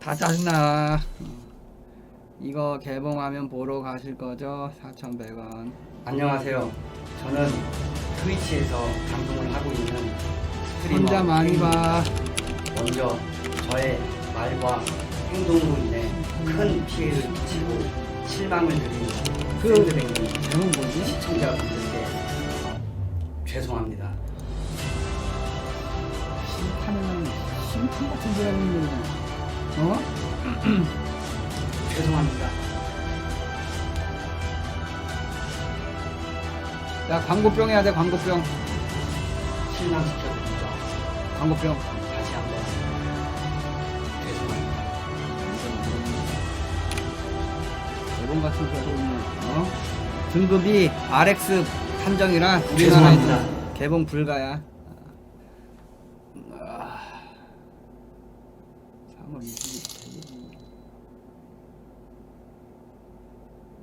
다 짜증나. 이거 개봉하면 보러 가실 거죠? 4,100원. 안녕하세요. 저는 트위치에서 방송을 하고 있는 스트리머 혼자 많이. 봐. 먼저 저의 말과 행동으로 인해 큰 피해를 끼치고 실망을 드린 그- 샌드백님 제목 뭐지? 시청자분들께 죄송합니다. 심판은 심판 같은 거냐? 어? 죄송합니다. 야 광고병 해야 돼 광고병. 실망시켜드리죠. 광고병. 다시 한번 죄송합니다. 대본 같은 있네. 어? 등급이 RX 판정이라 우리나라에서 죄송합니다. 개봉 불가야. 아. 3월 20일